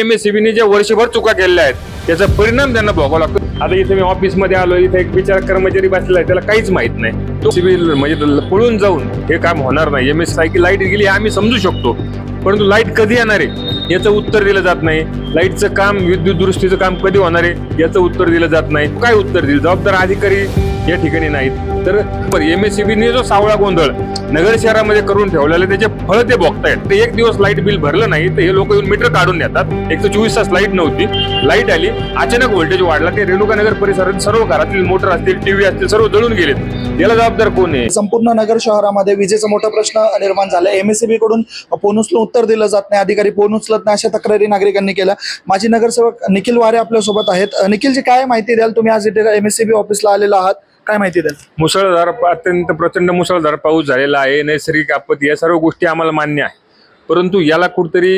एमएससीबीने ज्या वर्षभर चुका केलेल्या आहेत त्याचा परिणाम त्यांना भोगावा लागतो. आता इथे मी ऑफिसमध्ये आलो इथे एक बिचारा कर्मचारी बसलेला आहे त्याला काहीच माहीत नाही. तो सिव्हिल म्हणजे पळून जाऊन हे काम होणार नाही. एम एस सायकल लाइट गेली आम्ही समजू शकतो. परंतु लाइट कधी येणार आहे याचं उत्तर दिलं जात नाही. लाईटचं काम विद्युत दुरुस्तीचं काम कधी होणार आहे याचं उत्तर दिलं जात नाही. काय उत्तर दिलं? जबाबदार अधिकारी या ठिकाणी नाहीत. तर एम एस जो सावळा गोंधळ नगर शहरामध्ये करून ठेवलेले त्याचे फळ ते बघतायत. ते एक दिवस लाइट बिल भरलं नाही तर हे लोक येऊन मीटर काढून देतात. एक तर चोवीस तास लाइट नव्हती. लाइट आली अचानक व्होल्टेज वाढला. ते रेणुका नगर परिसरात सर्व घरातील मोटर असतील टीव्ही असतील सर्व जळून गेलेत. याला जबाबदार कोण आहे? संपूर्ण नगर शहरामध्ये विजेचा मोठा प्रश्न निर्माण झाला. एमएससीबी कडून फोन उचलून उत्तर दिलं जात नाही. अधिकारी फोन उचलत नाही अशा तक्रारी नागरिकांनी केल्या. माजी नगरसेवक निखिल वारे आपल्यासोबत आहेत. निखिलची काय माहिती द्याल? तुम्ही आज इथे एमएससीबी ऑफिसला आलेला आहात. काय माहिती द्याल मुसळधार अत्यंत प्रचंड मुसळधार पाऊस झालेला आहे नैसर्गिक आपत्ती या सर्व गोष्टी आम्हाला मान्य आहे. परंतु याला कुठतरी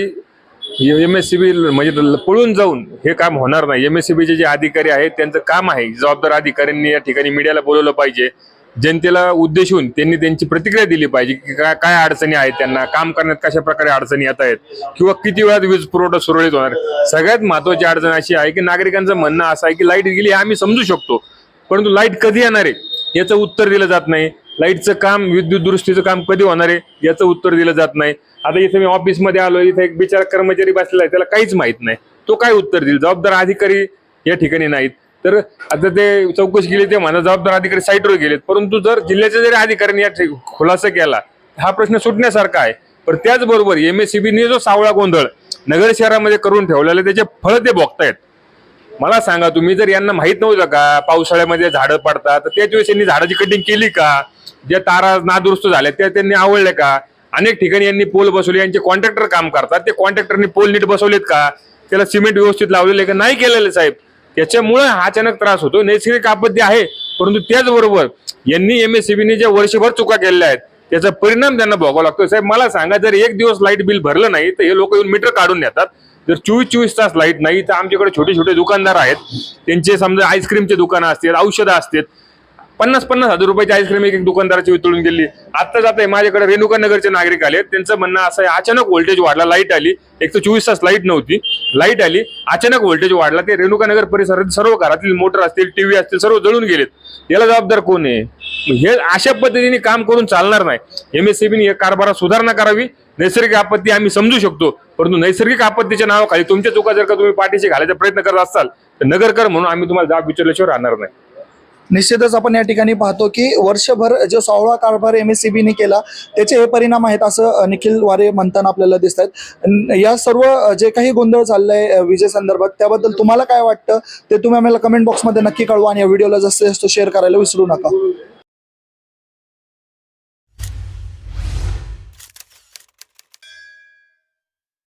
एम एस सी बी म्हणजे पळून जाऊन हे काम होणार नाही. एम एस सी बीचे जे अधिकारी आहेत त्यांचं काम आहे. जबाबदार अधिकाऱ्यांनी या ठिकाणी मीडियाला बोलवलं पाहिजे. जनतेला उद्देशून त्यांनी त्यांची प्रतिक्रिया दिली पाहिजे की काय काय अडचणी आहेत त्यांना काम करण्यात कशा प्रकारे अडचणी येत आहेत किंवा किती वेळात वीज पुरवठा सुरळीत होणार. सगळ्यात महत्वाची अडचण अशी आहे की नागरिकांचं म्हणणं असं आहे की लाइट गेली हे आम्ही समजू शकतो. परंतु लाइट कधी येणार आहे याचं उत्तर दिलं जात नाही. लाईटचं काम विद्युत दुरुस्तीचं काम कधी होणार आहे याचं उत्तर दिलं जात नाही. आता इथे मी ऑफिसमध्ये आलो इथे एक बिचारा कर्मचारी बसलेला आहे त्याला काहीच माहीत नाही. तो काय उत्तर देईल? जबाबदार अधिकारी या ठिकाणी नाहीत. तर आता ते चौकशी केली ते म्हणा जबाबदार अधिकारी साईटवर गेलेत. परंतु जर जिल्ह्याच्या जरी अधिकाऱ्यांनी या ठिक- खुलासा केला हा प्रश्न सुटण्यासारखा आहे. पण त्याचबरोबर एम एस जो सावळा गोंधळ नगर शहरामध्ये करून ठेवलेला त्याचे फळ ते भोगतायत. मला सांगा तुम्ही जर यांना माहीत नव्हतं का पावसाळ्यामध्ये झाडं पडतात तर त्याच वेळेस यांनी झाडाची कटिंग केली का? ज्या तारा नादुरुस्त झाल्या त्या त्यांनी आवडल्या का? अनेक ठिकाणी यांनी पोल बसवले यांचे कॉन्ट्रॅक्टर काम करतात. ते कॉन्ट्रॅक्टरनी पोल नीट बसवलेत का? त्याला सिमेंट व्यवस्थित लावलेले का? नाही केलेले साहेब. त्याच्यामुळे हा अचानक त्रास होतो. नैसर्गिक आपत्ती आहे परंतु त्याचबरोबर यांनी एम एस ज्या वर्षभर चुका केलेल्या आहेत त्याचा परिणाम त्यांना भोगावा लागतो साहेब मला सांगा जर एक दिवस लाइट बिल भरलं नाही तर हे लोक येऊन मीटर काढून नेतात. जर चोवीस चोवीस तास लाइट नाही तर आमच्याकडे छोटे छोटे दुकानदार आहेत. त्यांचे समजा आईस्क्रीमचे दुकानं असतील औषधं असतील पन्नास पन्नास हजार रुपयाची आईस्क्रीम एक एक दुकानदाराची वितळून गेली. आता जात आहे माझ्याकडे रेणुका नगरचे नागरिक आले त्यांचं म्हणणं असं आहे अचानक व्होल्टेज वाढला लाइट आली. एक तर चोवीस तास लाइट नव्हती. लाइट आली अचानक व्होल्टेज वाढला. ते रेणुका नगर परिसरात सर्व घरातील मोटर असतील टीव्ही असतील सर्व जळून गेलेत. याला जबाबदार कोण आहे? हे अशा पद्धतीने काम करून चालणार नाही. एम एस या कारभारात सुधारणा करावी. नैसर्गिक आपत्ती आम्ही समजू शकतो. परंतु नैसर्गिक आपत्तीच्या नावाखाली तुमच्या चुका जर का तुम्ही पाठीशी घालायचा प्रयत्न करत असाल तर नगरकर म्हणून आम्ही तुम्हाला जाब विचारल्याशिवाय राहणार नाही. निश्चितच आपण या ठिकाणी पाहतो की वर्षभर जो सावळा कारभार एमएससीबीने केला त्याचे हे परिणाम आहेत असं निखिल वारे म्हणताना आपल्याला दिसत आहेत या सर्व जे काही गोंधळ चाललाय विजय संदर्भात त्याबद्दल तुम्हाला काय वाटतं? ते तुम्ही आम्हाला कमेंट बॉक्समध्ये नक्की कळवा आणि या व्हिडिओला जास्तीत जास्त शेअर करायला विसरू नका.